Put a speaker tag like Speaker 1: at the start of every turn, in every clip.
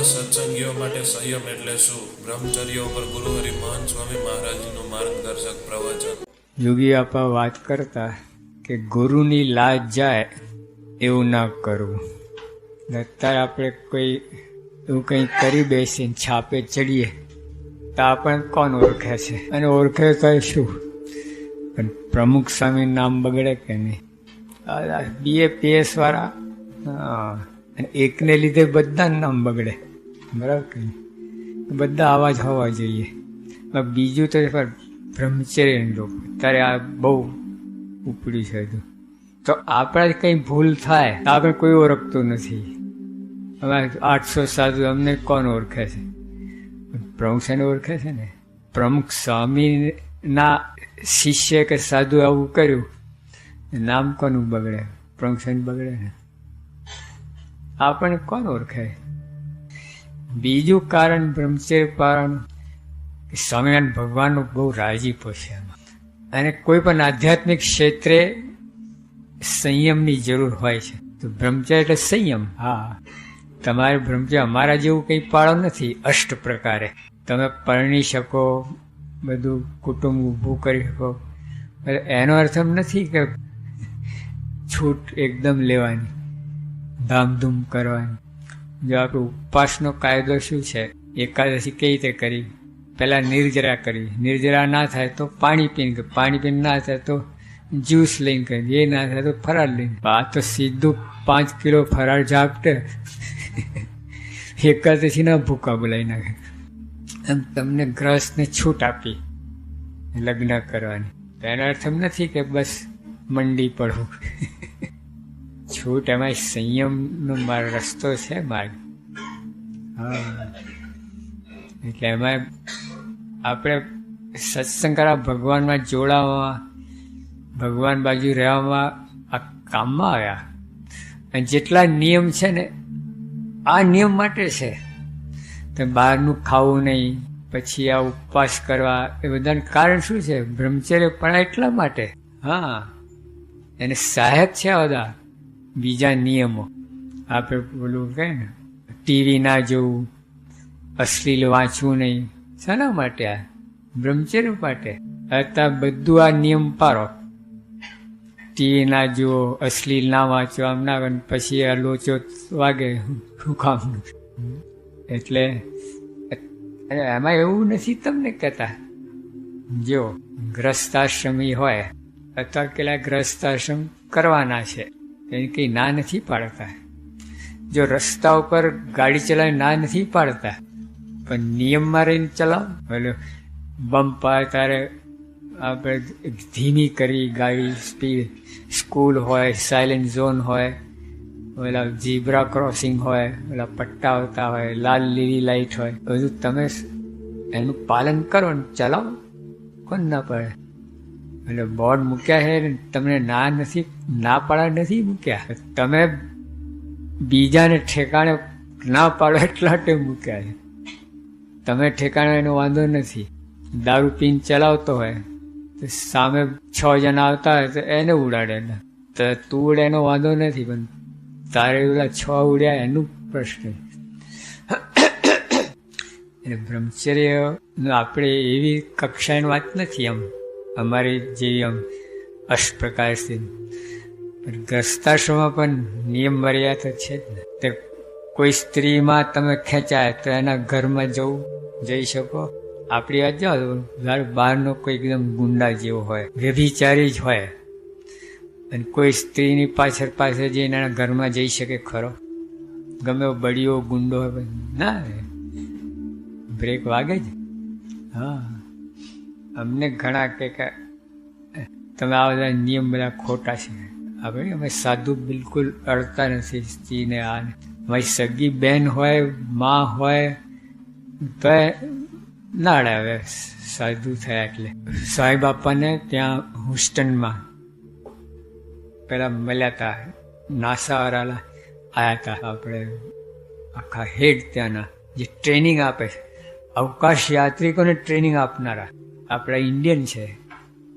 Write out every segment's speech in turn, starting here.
Speaker 1: ખાસ સત્સંગીઓ માટે સંયમ એટલે શું? બ્રહ્મચર્ય ઉપર ગુરુ હરિ મહાન સ્વામી મહારાજનું માર્ગદર્શક પ્રવચન.
Speaker 2: યોગી આપા વાત કરતા કે ગુરુની લાજ જાય એવું ના કરવું. અત્યારે આપણે કોઈ એવું કંઈ કરી બેસીને છાપે ચડીએ, તો આપણને કોણ ઓળખે છે? અને ઓળખે તો શું? પણ પ્રમુખ સ્વામી નામ બગડે કે નહીં? બીએ પીએસ વાળા, હા, અને એકને લીધે બધા નામ બગડે. બરાબર કે બધા આવા જ હોવા જોઈએ. બીજું તો પણ બ્રહ્મચર્ય લોકો. ત્યારે આ બહુ ઉપડ્યું છે હજુ તો આપણે કંઈ ભૂલ થાય, તો આપણે કોઈ ઓળખતું નથી. હવે આઠસો સાધુ અમને કોણ ઓળખે છે? પ્રમુખ ઓળખે છે ને? પ્રમુખ સ્વામીના શિષ્ય કે સાધુ આવું કર્યું. નામ કોનું બગડે? પ્રમુખ બગડે ને? આપણને કોણ ઓળખે? બીજું કારણ બ્રહ્મચર્ય પાળવાનું કે સ્વામિનારાયણ ભગવાનનો બહુ રાજીપો છે એમાં. અને કોઈ પણ આધ્યાત્મિક ક્ષેત્રે સંયમની જરૂર હોય છે. તો બ્રહ્મચર્ય એટલે સંયમ. હા. તમારે બ્રહ્મચર્ય અમારા જેવું કંઈ પાળો નથી અષ્ટ પ્રકારે. તમે પરણી શકો બધું કુટુંબ ઊભું કરી શકો. એનો અર્થ એમ નથી કે છૂટ એકદમ લેવાની ધામધૂમ કરવાની. જો આપણો ઉપવાસનો કાયદો શું છે? એકાદશી કઈ રીતે કરી પહેલાં નિર્જરા કરી નિર્જરા ના થાય તો પાણી પીને. પાણી પીને ના થાય તો જ્યુસ લઈને કરી એ ના થાય તો ફરાળ લઈને આ તો સીધું પાંચ કિલો ફરાળ ઝાપટે એકાદશીના ભૂકા બોલાવી નાખે. એમ તમને ગ્રસ્તને છૂટ આપી લગ્ન કરવાની. એનો અર્થ એમ નથી કે બસ મંડી પડવું. છૂટ એમાં સંયમનો મારો રસ્તો છે માર્ગ. હા. એટલે એમાં આપણે સત્સંગ કરવા ભગવાનમાં જોડાવામાં ભગવાન બાજુ રહેવામાં આ કામમાં આવ્યા. અને જેટલા નિયમ છે ને આ નિયમ માટે છે. તો બહારનું ખાવું નહીં પછી આ ઉપવાસ કરવા એ બધાનું કારણ શું છે? બ્રહ્મચર્ય પણ એટલા માટે. હા. એને સહાયક છે બધા. બીજા નિયમો. આપણે બોલું કહે ને, ટીવી ના જોવું, અશ્લીલ વાંચવું નહીં. શાના માટે આ? બ્રહ્મચર્ય માટે? અત્યારે બધું આ નિયમ પારો ટીવી ના જુઓ, અશ્લીલ ના વાંચો, આમ ના પછી આ લોચો વાગે, શું કામ? એટલે એમાં એવું નથી તમને કહેતા? જો, ગ્રસ્તાશ્રમી હોય, અથવા કેટલા ગ્રસ્તાશ્રમ કરવાના છે. એને કંઈ ના નથી પાડતા. જો રસ્તા ઉપર ગાડી ચલાવી ના નથી પાડતા, પણ નિયમમાં રહીને ચલાવો. એટલે બમ્પ આવે ત્યારે આપણે ધીમી કરી ગાડી સ્પીડ, સ્કૂલ હોય સાયલેન્ટ ઝોન હોય, ઓલા ઝીબ્રા ક્રોસિંગ હોય, ઓલા પટ્ટા આવતા હોય, લાલ લીલી લાઈટ હોય, બધું તમે એનું પાલન કરો ને ચલાવો. કોણ ના પડે? એટલે બોર્ડ મૂક્યા છે, તમને ના નથી, ના પાડા નથી મૂક્યા? તમે બીજાને ઠેકાણે ના પાડો એટલા માટે મૂક્યા છે. તમે ઠેકાણે એનો વાંધો નથી. દારૂ પીને ચલાવતો હોય, તો સામે છ જણા આવતા હોય, તો એને ઉડાડે તો તું ઉડે એનો વાંધો નથી, પણ તારે પેલા છ ઉડ્યા એનું પ્રશ્ન એટલે બ્રહ્મચર્ય આપણે એવી કક્ષાની વાત નથી આમ. અમારી જે અષ્ટપ્રકાશથી ગ્રસ્તાશ્રમમાં પણ નિયમ મર્યાદા છે જ ને. તે કોઈ સ્ત્રીમાં તમે ખેંચાય તો એના ઘરમાં જવું, જઈ શકો. આપણી વાત જાઓ ઘર બહારનો કોઈ એકદમ ગુંડા જેવો હોય, વ્યભિચારી જ હોય. અને કોઈ સ્ત્રીની પાછળ પાછળ જઈને એના ઘરમાં જઈ શકે ખરો. ગમે એવો બળીઓ ગુંડો હોય ના, બ્રેક વાગે જ. હા. અમને ઘણા કે તમે આ બધા નિયમ બધા ખોટા છે. આપણે અમે સાધુ બિલકુલ અડતા નથી સ્ત્રીને આ ને. અમારી સગી બેન હોય, માં હોય, તો ના અડાવે સાધુ થયા એટલે. સાંઈ બાપાને ત્યાં હુસ્ટનમાં પેલા મળ્યા હતા નાસાવાળા આવ્યા હતા આપણે આખા હેડ ત્યાંના જે ટ્રેનિંગ આપે છે, અવકાશ યાત્રિકોને ટ્રેનિંગ આપનારા. આપણા ઇન્ડિયન છે.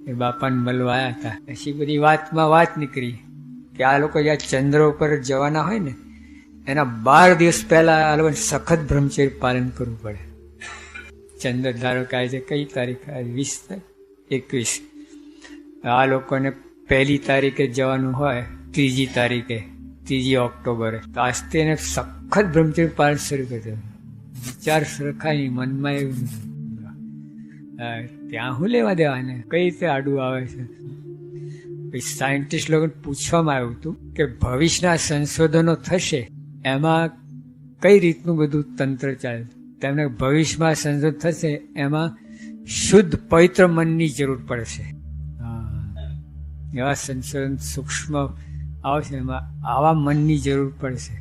Speaker 2: એ બાપાને મળવા આવ્યા હતા. પછી બધી વાતમાં વાત નીકળી કે આ લોકો જ્યાં ચંદ્ર ઉપર જવાના હોય ને, એના બાર દિવસ પહેલા આ લોકોને સખત બ્રહ્મચર્ય પાલન કરવું પડે. ચંદ્ર ધારો કે આજે કઈ તારીખ? વીસ એકવીસ. આ લોકોને પહેલી તારીખે જવાનું હોય, ત્રીજી તારીખે, ત્રીજી ઓક્ટોબરે. તો આજથી એને સખત બ્રહ્મચર્ય પાલન શરૂ કરી દેવાનું વિચાર સરખાય મનમાં એવું. ત્યાં શું લેવા દેવાને? કઈ રીતે આડું આવે છે? સાયન્ટિસ્ટ લોકોને પૂછવામાં આવ્યું હતું કે ભવિષ્યના સંશોધનો થશે, એમાં કઈ રીતનું બધું તંત્ર ચાલે? તેમને ભવિષ્યમાં સંશોધન થશે, એમાં શુદ્ધ પવિત્ર મનની જરૂર પડશે. એવા સંશોધન સૂક્ષ્મ આવશે એમાં આવા મનની જરૂર પડશે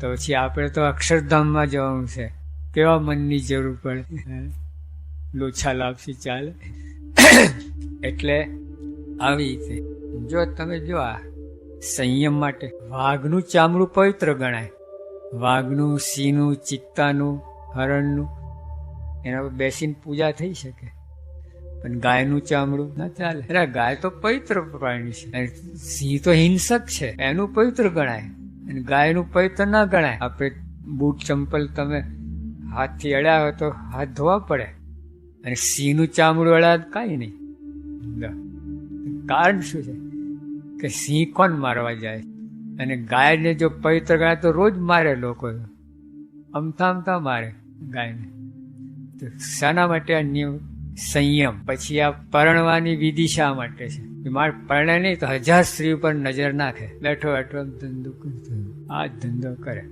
Speaker 2: તો પછી આપણે તો અક્ષરધામમાં જવાનું છે. કેવા મનની જરૂર પડે? લોછા લાપસી ચાલે. એટલે આવી રીતે. જો તમે જો આ સંયમ માટે વાઘનું ચામડું પવિત્ર ગણાય. વાઘનું, સિંહનું, ચિત્તાનું, હરણનું. એના પર બેસીને પૂજા થઈ શકે. પણ ગાયનું ચામડું ના ચાલે. અરે ગાય તો પવિત્ર પ્રાણી છે. સિંહ તો હિંસક છે. એનું પવિત્ર ગણાય. અને ગાયનું પવિત્ર ના ગણાય. આપણે બૂટ ચંપલ તમે હાથથી અડ્યા હોય તો હાથ ધોવા પડે. અને સિંહનું ચામડું અડ્યા કાંઈ નહીં. કારણ શું છે? કે સિંહ કોણ મારવા જાય? અને ગાયને જો પવિત્ર ગાય તો રોજ મારે લોકો. અમથા અમથા મારે ગાયને. તો શાના માટે આ નિયમ સંયમ? પછી આ પરણવાની વિધિ શા માટે છે? મારે પરણે નહીં તો હજાર સ્ત્રી ઉપર નજર નાખે. બેઠો બેઠો ધંધો કરતો. આ ધંધો કરે.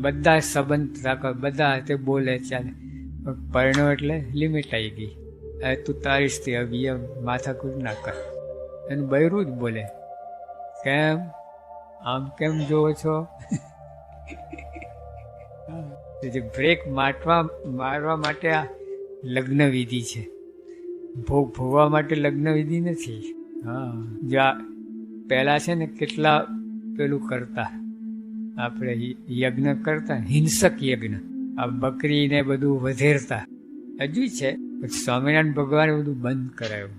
Speaker 2: બધા સંબંધ રાખો બધા તે બોલે ચાલે. પણ પરણો એટલે લિમિટ આવી ગઈ. હવે તું તારીશ તે હવે એ માથાકૂટ ના કર. એનું બૈરું જ બોલે, કેમ? આમ કેમ જોવો છો? જે બ્રેક માટવા મારવા માટે આ લગ્ન વિધિ છે. ભોગ ભોગવા માટે લગ્ન વિધિ નથી. હા, જો આ પહેલાં છે ને કેટલા પેલું કરતા. આપણે યજ્ઞ કરતા, હિંસક યજ્ઞ. આ બકરીને બધું વધેરતા. હજુ છે સ્વામિનારાયણ ભગવાને બધું બંધ કરાયું.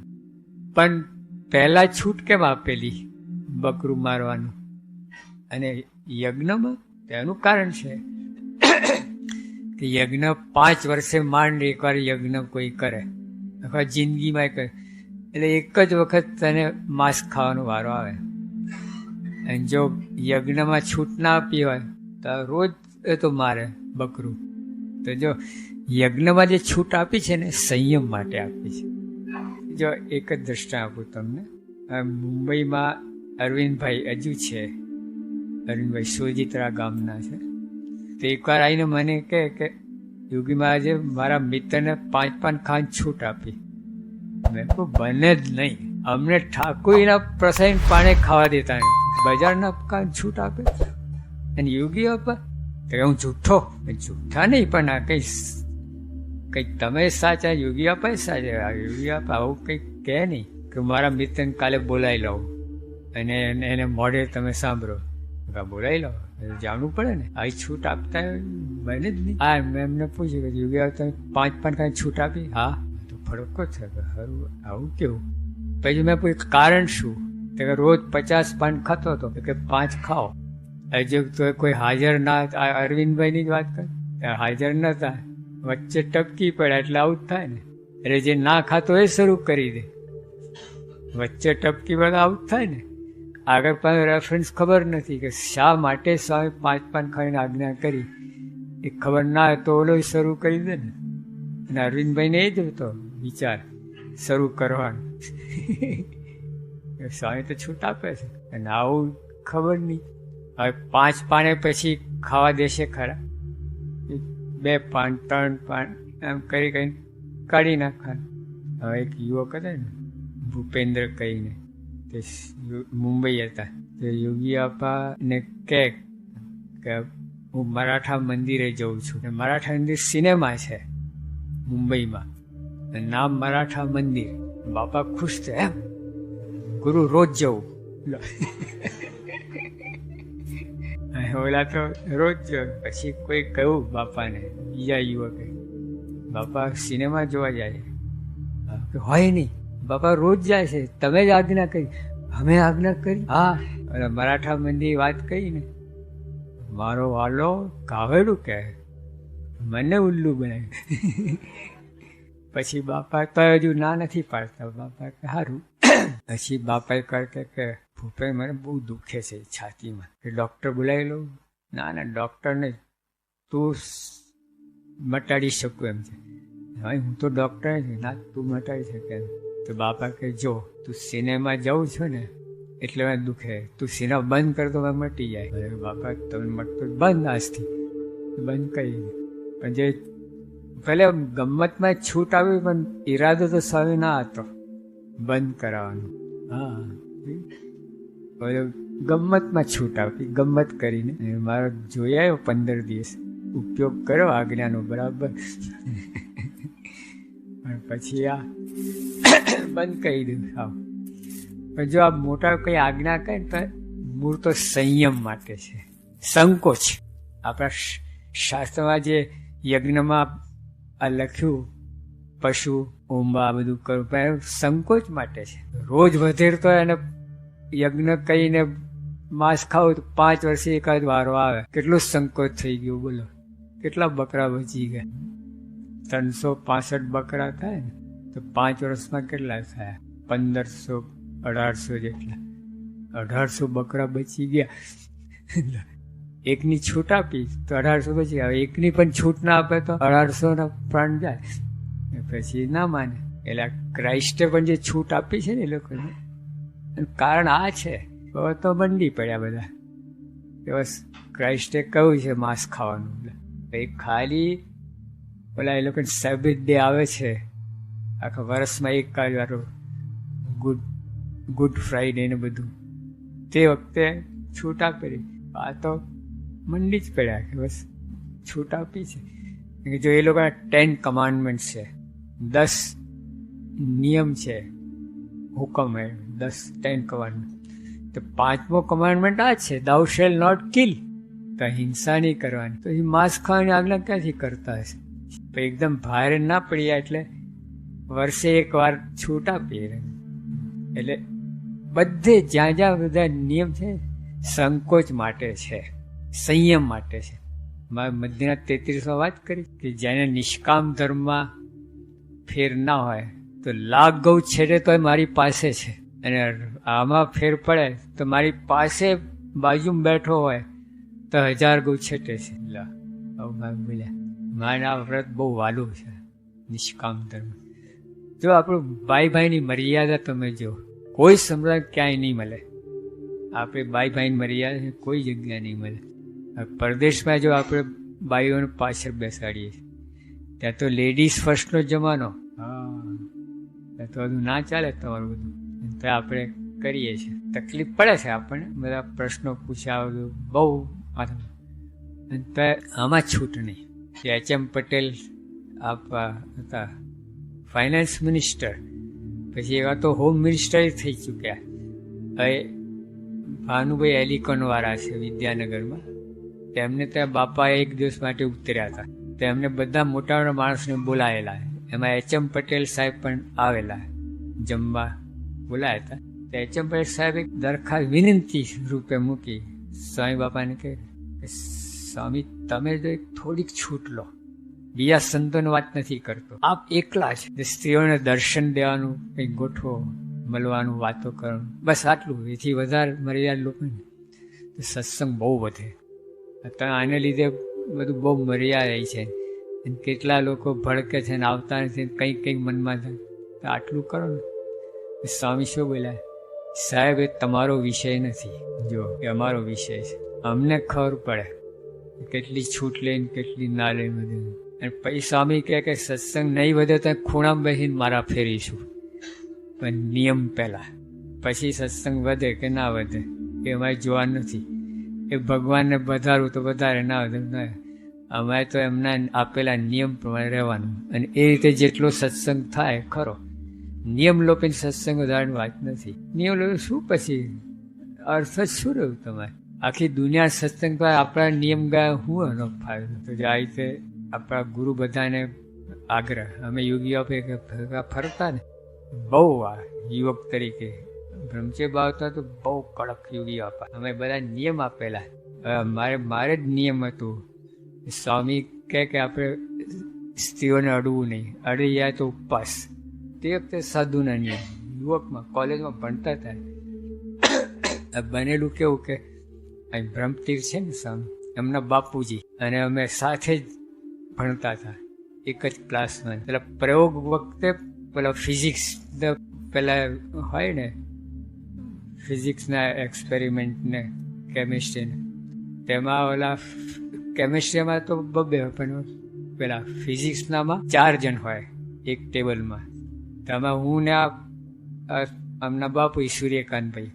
Speaker 2: પણ પહેલા છૂટ કેમ આપેલી બકરું મારવાનું? અને યજ્ઞમાં? તેનું કારણ છે કે યજ્ઞ પાંચ વર્ષે માંડ એકવાર યજ્ઞ કોઈ કરે. અથવા જિંદગીમાં કરે એટલે એક જ વખત તને માંસ ખાવાનો વારો આવે. અને જો યજ્ઞમાં છૂટ ના આપી હોય, તો રોજ એ તો મારે, બકરું. તો જો, યજ્ઞમાં જે છૂટ આપી છે ને, સંયમ માટે આપી છે. જો, એક જ દ્રષ્ટા આપું તમને. મુંબઈમાં અરવિંદભાઈ હજુ છે. અરવિંદભાઈ સોજિત્રા ગામના છે. તો એકવાર આવીને મને કહે કે, યોગી મહારાજે, મારા મિત્રને પાંચ પાંચ ખાન છૂટ આપી. મેં કહું બને જ નહીં. અમને ઠાકોરીના પ્રસાદ પાણી ખાવા દેતા નહીં બજારના કાન છૂટ આપે અને યોગી આપે તો હું જૂઠો જૂઠા નહીં, પણ આ કંઈ કંઈક તમે સાચા, યોગી આપે સાચા. યોગી આપે, આવું કંઈક કહે નહીં કે મારા મિત્રને કાલે બોલાવી લઉં. અને એને- મોઢે તમે સાંભળો. કે બોલાવી લો જાણવું પડે ને. આ છૂટ આપતા મને જ નહીં. હા, મેં એમને પૂછ્યું કે યોગી તમે પાંચ પાંચ કાંઈ છૂટ આપી? હા. તો ફરકો છે. કે હારું, આવું કેવું? પછી મેં પૂછ્યું, કારણ શું? તો કે રોજ પચાસ પાન ખાતો હતો. કે પાંચ ખાઓ. હજુ તો કોઈ હાજર ના આ અરવિંદભાઈની જ વાત કર. હાજર નહોતા વચ્ચે ટપકી પડ્યા એટલે આવું જ થાય ને. એટલે જે ના ખાતો એ શરૂ કરી દે. વચ્ચે ટપકી પડે આવું જ થાય ને. આગળ પાસે રેફરન્સ ખબર નથી કે શા માટે સ્વામી પાંચ પાંચ ખાઈને આજ્ઞા કરી. એ ખબર ના હોય તો ઓલો શરૂ કરી દે ને. અને અરવિંદભાઈને એ જ હતો વિચાર. શરૂ કરવાનો. સ્વામી તો છૂટ આપે છે. અને આવું ખબર નહીં. હવે પાંચ પાને પછી ખાવા દેશે ખરા. બે પાન, ત્રણ પાન, એમ કરી કરીને કાઢી નાખવાનું. હવે એક યુવક હતા ને, ભૂપેન્દ્ર કહીને, તે મુંબઈ હતા. તે યોગી અપ્પાને કહે કે, હું મરાઠા મંદિરે જઉં છું. મરાઠા મંદિર સિનેમા છે, મુંબઈમાં. નામ મરાઠા મંદિર. બાપા ખુશ થયા, એમ, ગુરુ રોજ જવું ઓલા તો રોજ. પછી કોઈ કહ્યું બાપાને, બીજા યુવકે, બાપા સિનેમા જોવા જાય. હોય નહીં. બાપા રોજ જાય છે. તમે જ આજ્ઞા કરી. અમે આજ્ઞા કરી. હા, અને મરાઠા મંદિર વાત કહી ને મારો વાલો કાવેડું કે મને ઉલ્લુ બનાવ્યું પછી બાપા તો હજુ ના નથી પાડતા. બાપા કે સારું પછી બાપાએ કહે કે કે મને બહુ દુખે છે છાતીમાં. કે ડૉક્ટર બોલાવી લઉં. ના ના ડૉક્ટરને તું મટાડી શકું એમ છે. હવે હું તો ડૉક્ટર છું. ના, તું મટાડી શકે એમ. તો બાપા કે જો, તું સિનેમા જવું છું ને, એટલે મને દુખે તું સિનેમા બંધ કર તો મટી જાય. બાપા તમને મટતો બંધ આજથી. બંધ કરી પણ જે, ભલે ગમતમાં છૂટ આવી, પણ ઈરાદો તો સ્વામી ના હતો. બંધ કરાવવાનો. હા. હવે ગમતમાં છૂટ આપી ગમ્મત કરીને મારો જોઈ આવ્યો પંદર દિવસ. ઉપયોગ કર્યો આજ્ઞાનો, બરાબર? પણ પછી આ બંધ કરી દીધું. સાવ પણ જો આ મોટા કઈ આજ્ઞા કરે તો મૂળ તો સંયમ માટે છે. સંકોચ. આપણા શાસ્ત્રમાં જે યજ્ઞમાં આ લખ્યું, પશુ આ બધું કરવું પણ સંકોચ માટે છે. રોજ વધેર તો એને યજ્ઞ કહીને માંસ ખાવું તો પાંચ વર્ષે એકાદ વારો આવે. કેટલું સંકોચ થઈ ગયું, બોલો. કેટલા બકરા બચી ગયા? ત્રણસો પાસઠ બકરા થાય ને, તો પાંચ વર્ષમાં કેટલા થયા? પંદરસો, અઢારસો જેટલા. અઢારસો બકરા બચી ગયા. એકની છૂટ આપી તો અઢારસો બચી ગયા. એકની પણ છૂટ ના આપે તો અઢારસો ના પ્રાણ જાય. પછી ના માને. એટલે ક્રાઇસ્ટે પણ જે છૂટ આપી છે ને એ લોકોને કારણ આ છે. તો બંડી પડ્યા બધા. બસ ક્રાઇસ્ટે કહ્યું છે માંસ ખાવાનું. એ ખાલી, પેલા એ લોકોને સેબિત ડે આવે છે. આખા વર્ષમાં એક કાળ વાળું ગુડ ગુડ ફ્રાઈડે ને બધું. તે વખતે છૂટ આપેલી આ તો મંડી જ પડ્યા કે બસ. છૂટ આપી છે. જો એ લોકોના ટેન કમાન્ડમેન્ટ છે, દસ નિયમ છે હુકમ હે, દસ ટેન કમાન્ડમેન્ટ તો પાંચમો કમાન્ડમેન્ટ આ છે દાઉ શેલ નોટ કિલ તો હિંસા નહીં કરવાની. તો એ માંસ ખાવાની આજ્ઞા ક્યાંથી કરતા હશે? એકદમ ભારે ના પડ્યા એટલે વર્ષે એક વાર છૂટ આપીએ એટલે બધે જ્યાં જ્યાં બધા નિયમ છે, સંકોચ માટે છે, સંયમ માટે છે. મારે મધ્યના તેત્રીસમાં વાત કરી કે જેને નિષ્કામ ધર્મમાં ફેર ના હોય તો લાખ ગૌ છેડે તો મારી પાસે છે. અને આમાં ફેર પડે તો મારી પાસે બાજુમાં બેઠો હોય તો હજાર ગૌ છેટે છે. બોલ્યા. આ વ્રત બહુ વાલું છે, નિષ્કામ ધર્મ. જો આપણું ભાઈ ભાઈની મર્યાદા તમે જો કોઈ સમજાય ક્યાંય નહીં મળે. આપણે ભાઈ ભાઈની મર્યાદા કોઈ જગ્યા નહીં મળે. પરદેશમાં જો આપણે ભાઈઓને પાછળ બેસાડીએ, ત્યાં તો લેડીઝ ફર્સ્ટનો જમાનો તો બધું ના ચાલે તમારું બધું. તો આપણે કરીએ છીએ. તકલીફ પડે છે આપણને. બધા પ્રશ્નો પૂછ્યા બધું બહુ આમાં છૂટ નહીં. કે એચ એમ પટેલ આપવા હતા. ફાઇનાન્સ મિનિસ્ટર પછી એવા તો હોમ મિનિસ્ટર થઈ ચૂક્યા. હવે ભાનુભાઈ એલિકોનવાળા છે વિદ્યાનગરમાં. તેમને ત્યાં બાપા એક દિવસ માટે ઉતર્યા હતા. તેમને બધા મોટા મોટા માણસને બોલાયેલા. એમાં એચ એમ પટેલ સાહેબ પણ આવેલા, જમવા બોલાયા હતા. તો એચ એમ પટેલ સાહેબ દરખાસ્ત વિનંતી રૂપે મૂકી, સ્વામી બાપાને કે, સ્વામી, તમે જો એક થોડીક છૂટ લો. બીજા સંતોની વાત નથી કરતો. આપ એકલા જ સ્ત્રીઓને દર્શન દેવાનું કંઈક ગોઠવો, મળવાનું, વાતો કરવાનું, બસ આટલું. એથી વધારે મર્યાદા લોકોને તો સત્સંગ બહુ વધે. આને લીધે બધું બહુ મર્યાદા છે કેટલા લોકો ભડકે છે ને આવતા નથી કંઈક કંઈક મનમાં થાય. તો આટલું કરો ને. સ્વામી શું બોલ્યા? સાહેબ, એ તમારો વિષય નથી. જો, એ અમારો વિષય છે. અમને ખબર પડે કેટલી છૂટ લઈને કેટલી ના લઈને બધું. અને પછી સ્વામી કહે કે સત્સંગ નહીં વધે તો ખૂણામાં બેસીને મારા ફેરીશું. પણ નિયમ પહેલા. પછી સત્સંગ વધે કે ના વધે, એ અમારે જોવા નથી. એ ભગવાનને વધારવું તો વધારે ના વધે, ના. અમારે તો એમના આપેલા નિયમ પ્રમાણે રહેવાનું. અને એ રીતે જેટલો સત્સંગ થાય, ખરો. નિયમ લોકોની સત્સંગ ઉદાહરણ વાત નથી. નિયમ લોકો શું પછી? અર્થ જ શું રહ્યું તમારે? આખી દુનિયા સત્સંગ પર આપણા નિયમ ગયા હું એનો ફાયદો? તો જે આ રીતે આપણા ગુરુ બધાને આગ્રહ. અમે યોગીઓ ફરતા ને. બહુ આ યુવક તરીકે. બ્રહ્મચે બાવતા તો બહુ કડક યોગીઓ આપા. અમે બધા નિયમ આપેલા. મારે મારે જ નિયમ હતું. સ્વામી કહે કે આપણે સ્ત્રીઓને અડવું નહીં. અડી જાય તો ઉપવાસ. તે વખતે સાધુના નિયમ. યુવકમાં, કોલેજમાં ભણતા હતા. બનેલું કેવું કે અહીં બ્રહ્મતીર છે ને સ્વામી? એમના બાપુજી. અને અમે સાથે જ ભણતા હતા. એક જ ક્લાસમાં પેલા પ્રયોગ વખતે પેલા ફિઝિક્સ પેલા હોય ને ફિઝિક્સના એક્સપેરિમેન્ટને કેમિસ્ટ્રીને તેમાં ઓલા કેમિસ્ટ્રીમાં તો બબે પણ પેલા ફિઝિક્સનામાં ચાર જણ હોય એક ટેબલમાં. તેમાં હું ને આ આમના બાપુ સૂર્યકાંતભાઈ.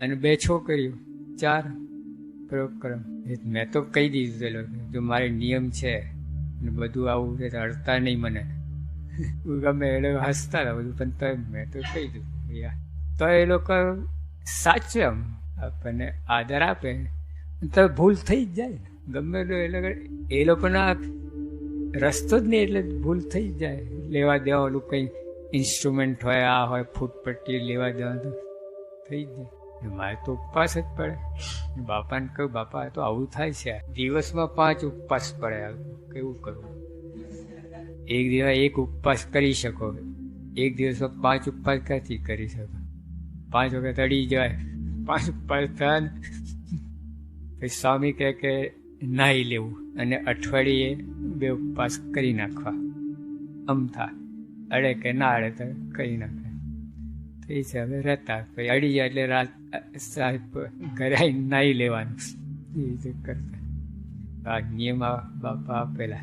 Speaker 2: અને બે છોકરીઓ ચાર પ્રયોગ કરો મેં તો કહી દીધું લોકોને, જો મારે નિયમ છે ને બધું આવું છે અડતા નહીં મને. ગમે એ લોકો હસતા હતા બધું પણ તો મેં તો કહી દીધું તો એ લોકો સાચું એમ આપણને આદર આપે તો ભૂલ થઈ જ જાય ગમે એટલું એટલે એ લોકોના રસ્તો જ નહીં એટલે ભૂલ થઈ જ જાય. લેવા દેવા ઓલું કંઈ ઇન્સ્ટ્રુમેન્ટ હોય, આ હોય, ફૂટપટ્ટી લેવા દેવા તો થઈ જાય. મારે તો ઉપવાસ જ પડે. બાપાને કહ્યું, બાપા તો આવું થાય છે. દિવસમાં પાંચ ઉપવાસ પડે. કેવું કરવું? એક દિવસ એક ઉપવાસ કરી શકો. એક દિવસમાં પાંચ ઉપવાસ ક્યાંથી કરી શકો? પાંચ વખત અડી જાય. પાંચ ઉપવાસ થાય પછી સ્વામી કહે કે નાહી લેવું અને અઠવાડિયે બે ઉપવાસ કરી નાખવા. અમથા અડે કે ના અડે તો કરી નાખે. તો એ છે, હવે રહેતા. પછી અડી જાય એટલે રાત સાહેબ ઘરે આવીને નાહી લેવાનું. એ રીતે કરતા. આ નિયમ બાપા આપેલા.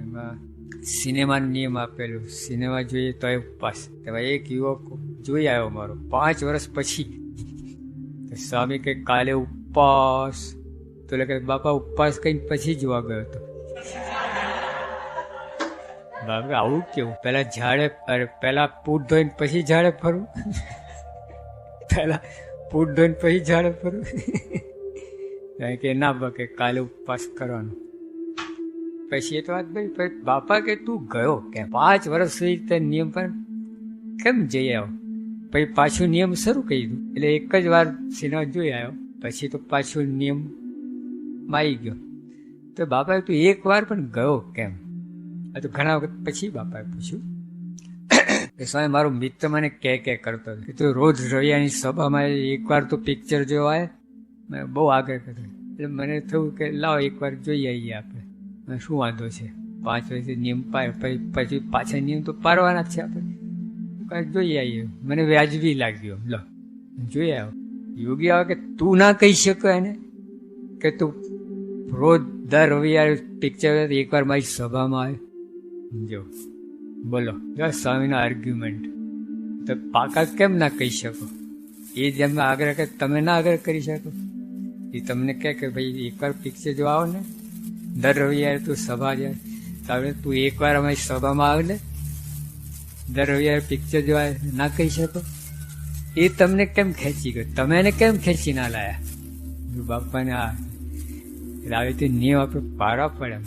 Speaker 2: એમાં સિનેમાનો નિયમ આપેલું. સિનેમા જોઈએ તો ઉપવાસ. તેમાં એક યુવક જોઈ આવ્યો મારો પાંચ વર્ષ પછી. સ્વામી કે કાલે ઉપવાસ તો એટલે કે બાપા ઉપવાસ કઈ પછી જોવા ગયો હતો. બાપા આવું કેવું? પેલા ઝાડે, અરે પેલા પૂટ ધોઈને પછી ઝાડે ફરવું પેલા પૂટ ધોઈને પછી ઝાડે ફરવું કારણ કે ના બકે કાલે ઉપવાસ કરવાનો. પછી એ તો વાત ભાઈ બાપા કે તું ગયો કે પાંચ વર્ષ સુધી તે નિયમ પર કેમ જઈ આવ્યો? પછી પાછું નિયમ શરૂ કરી દીધું એટલે એક જ વાર સિનેમા જોઈ આવ્યો. પછી તો પાછું નિયમ માં આવી ગયો. તો બાપાએ તું એક વાર પણ ગયો કેમ? આ તો ઘણા વખત પછી બાપાએ પૂછ્યું. કે સ્વામી, મારો મિત્ર મને કે કે કરતો કે તું રોજ રવિયાની સભામાં એકવાર તો પિક્ચર જોવાય મેં બહુ આગળ કર્યો. એટલે મને થયું કે લાવો એકવાર જોઈ આવીએ આપણે. શું વાંધો છે? પાંચ વર્ષથી નિયમ પછી પછી નિયમ તો પાડવાના જ છે આપણે. કાંઈક જોઈ આવીએ. મને વ્યાજબી લાગ્યો. લો, જોઈ આવ્યો યોગી આવે કે તું ના કહી શકો એને? કે તું રોજ દર રવિવારે પિક્ચર એકવાર મારી સભામાં આવે. જો, બોલો, જો સ્વામીનો આર્ગ્યુમેન્ટ તો પાકા કેમ ના કહી શકો? એ જેમ આગ્રહ કે તમે ના આગ્રહ કરી શકો? એ તમને કહે કે ભાઈ, એકવાર પિક્ચર જો આવો ને, દર રવિવારે તું સભા જાય. તો હવે તું એકવાર અમારી સભામાં આવે દર રવિવારે પિક્ચર જોવા ના કહી શકો? એ તમને કેમ ખેંચી ગયો? તમે એને કેમ ખેંચી ના લાયા? બાપાને આ એટલે આવી રીતે નિયમ આપણે પાડવા પડે એમ.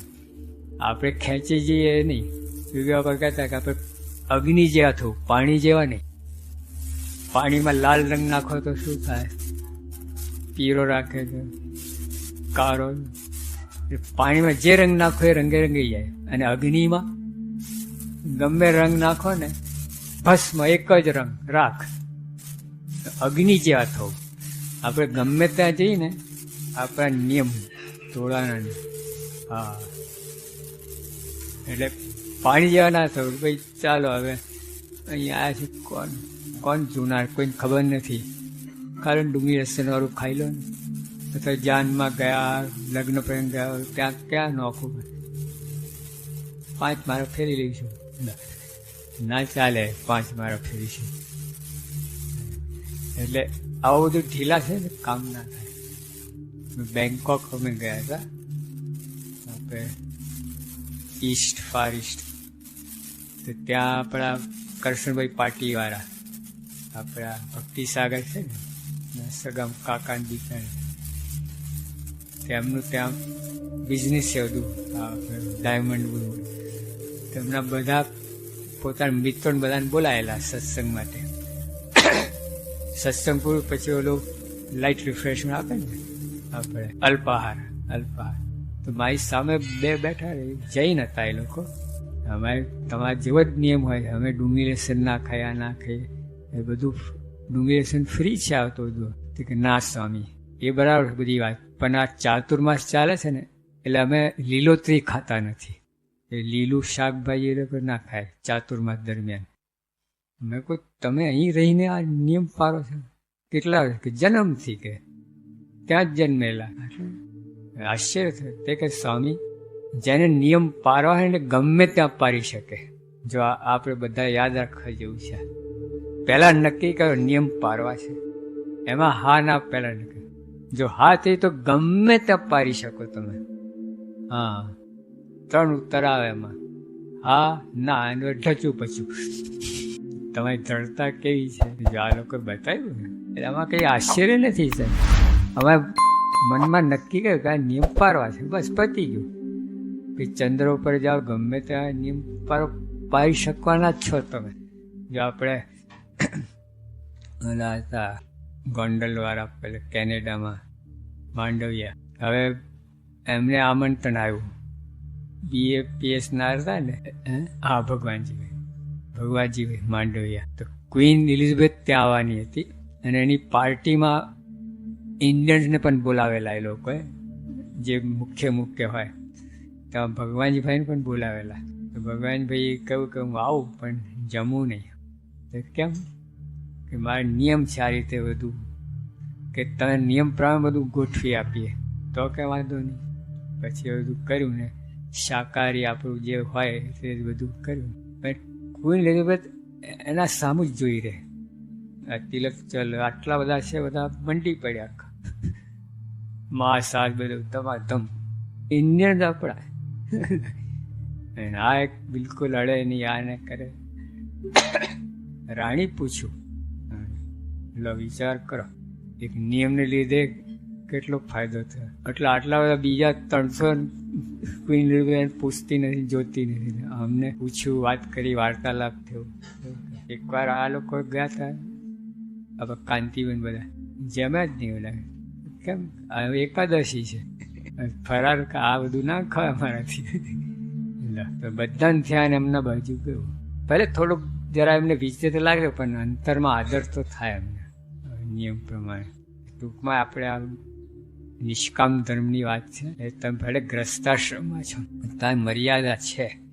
Speaker 2: આપણે ખેંચી જઈએ નહીં. યોગી બાપા કહેતા કે આપણે અગ્નિ જેવા થવું, પાણી જેવા નહીં. પાણીમાં લાલ રંગ નાખો તો શું થાય? પીળો રાખે તો એટલે પાણીમાં જે રંગ નાખો એ રંગે રંગી જાય. અને અગ્નિમાં ગમે રંગ નાખો ને, ભસ્મ એક જ રંગ, રાખ. અગ્નિ જેવા થવું. આપણે ગમે ત્યાં જઈને આપણા નિયમ તોડવાના હા. એટલે પાણી જેવા ના થયું ભાઈ ચાલો હવે અહીંયા આવ્યા છે, કોણ કોણ જૂનાર કોઈને ખબર નથી. કારણ ડુંગળી રસ્તેવાળું ખાઈ લો ને. અથવા જાનમાં ગયા, લગ્ન પ્રેમ ગયા, ત્યાં ક્યાં નોખું પાંચ મારો ફેરી લઈશું. ના ચાલે, પાંચ મારો ફેરીશું. એટલે આવું બધું ઢીલા છે ને કામ ના થાય. બેંકોક અમે ગયા હતા. આપણે ઈસ્ટ ફાર ઈસ્ટ તો ત્યાં આપણા કરશનભાઈ પાટીવાળા, આપણા ભક્તિ સાગર છે ને સગમ કાકાની દીકરા તેમનું ત્યાં બિઝનેસ છે બધું ડાયમંડ તેમના બધા પોતાના મિત્રોને બધાને બોલાયેલા સત્સંગ માટે. સત્સંગ પૂરું પછી ઓલું લાઇટ રિફ્રેશમેન્ટ આપે ને આપણે. અલ્પાહાર અલ્પાહાર તો મારી સામે બે બેઠા રહે જૈન હતા એ લોકો. અમારે તમારા જેવો જ નિયમ હોય, અમે ડુંગળી લેસન ના ખાયા, ના ખાઈએ. એ બધું ડુંગળી લેસન ફ્રી છે આવતો તો કે ના સ્વામી, એ બરાબર બધી વાત. પણ આ ચાતુર્માસ ચાલે છે ને, એટલે અમે લીલોતરી ખાતા નથી. એ લીલું શાકભાજી એ લોકો ના ખાય ચાતુર્માસ દરમિયાન. મેં કહું તમે અહીં રહીને આ નિયમ પાડો છો? કેટલા, કે જન્મથી કે? ત્યાં જ જન્મેલા. આશ્ચર્ય થયું. તે કે સ્વામી, જેને નિયમ પારવા હોય ને ગમે ત્યાં પારી શકે. જો આપણે બધા યાદ રાખવા જેવું છે. પહેલા નક્કી કરો નિયમ પારવા છે. એમાં હા ના પહેલા નક્કી જો હા થઈ તો ગમે ત્યાં પારી શકો તમે. હા. ત્રણ ઉત્તર આવે એમાં. હા, ના, એનું ઢચું પચું. તમારી દ્રઢતા કેવી છે? જો આ લોકો બતાવ્યું ને, એટલે આમાં કંઈ આશ્ચર્ય નથી સર અમે મનમાં નક્કી કર્યું કે આ નિયમ પારવા છે. બસ પતી ગયું. કે ચંદ્ર ઉપર જાઓ ગમે ત્યાં નિયમ પારો પાડી શકવાના જ છો તમે. જો આપણે ઓલા હતા ગોંડલવાળા પેલા કેનેડામાં માંડવિયા. હવે એમને આમંત્રણ આવ્યું. બીએ પીએસ ના હતા ને? હા? ભગવાનજીભાઈ ભગવાનજીભાઈ માંડવિયા. તો ક્વીન એલિઝાબેથ ત્યાં આવવાની હતી. અને એની પાર્ટીમાં ઇન્ડિયન્સને પણ બોલાવેલા એ લોકોએ, જે મુખ્ય મુખ્ય હોય. તો ભગવાનજીભાઈને પણ બોલાવેલા. તો ભગવાનભાઈ કહ્યું કે હું આવું, પણ જમું નહીં. તો કેમ? કે મારે નિયમ છે આ રીતે બધું, કે તમે નિયમ પ્રમાણે બધું ગોઠવી આપીએ. તો કંઈ વાંધો નહીં. પછી બધું કર્યું ને, શાકાહારી આપણું જે હોય તે બધું કર્યું. પણ કોઈ એલિઝાબેથ એના સામું જ જોઈ રહે. તિલક ચલ આટલા બધા છે, બધા મંડી પડ્યા. માંસ આ બધું ધમાધમ ઇન્ડિયન આપણા આ એક બિલકુલ અડે નહીં આ ને કરે. રાણી પૂછ્યું એટલે વિચાર કરો. એક નિયમને લીધે કેટલો ફાયદો થયો? એટલે આટલા બધા બીજા ત્રણસો ક્વીન એલિઝાબેથ પૂછતી નથી, જોતી નથી. અમને પૂછ્યું, વાત કરી, વાર્તાલાપ થયો. એકવાર આ લોકો ગયા હતા હવે કાંતિબેન બધા. જમ્યા જ નહીં ઓલા કેમ? એકાદશી છે. ફરાર આ બધું ના ખાય અમારાથી બધાને થયા એમના બાજુ ગયું. ભલે થોડુંક જરા એમને વીજતે તો લાગે, પણ અંતરમાં આદર તો થાય એમને. નિયમ પ્રમાણે. ટૂંકમાં આપણે આ નિષ્કામ ધર્મની વાત છે. એ તમે ભલે ગ્રસ્તાશ્રમમાં છો ત્યાં મર્યાદા છે.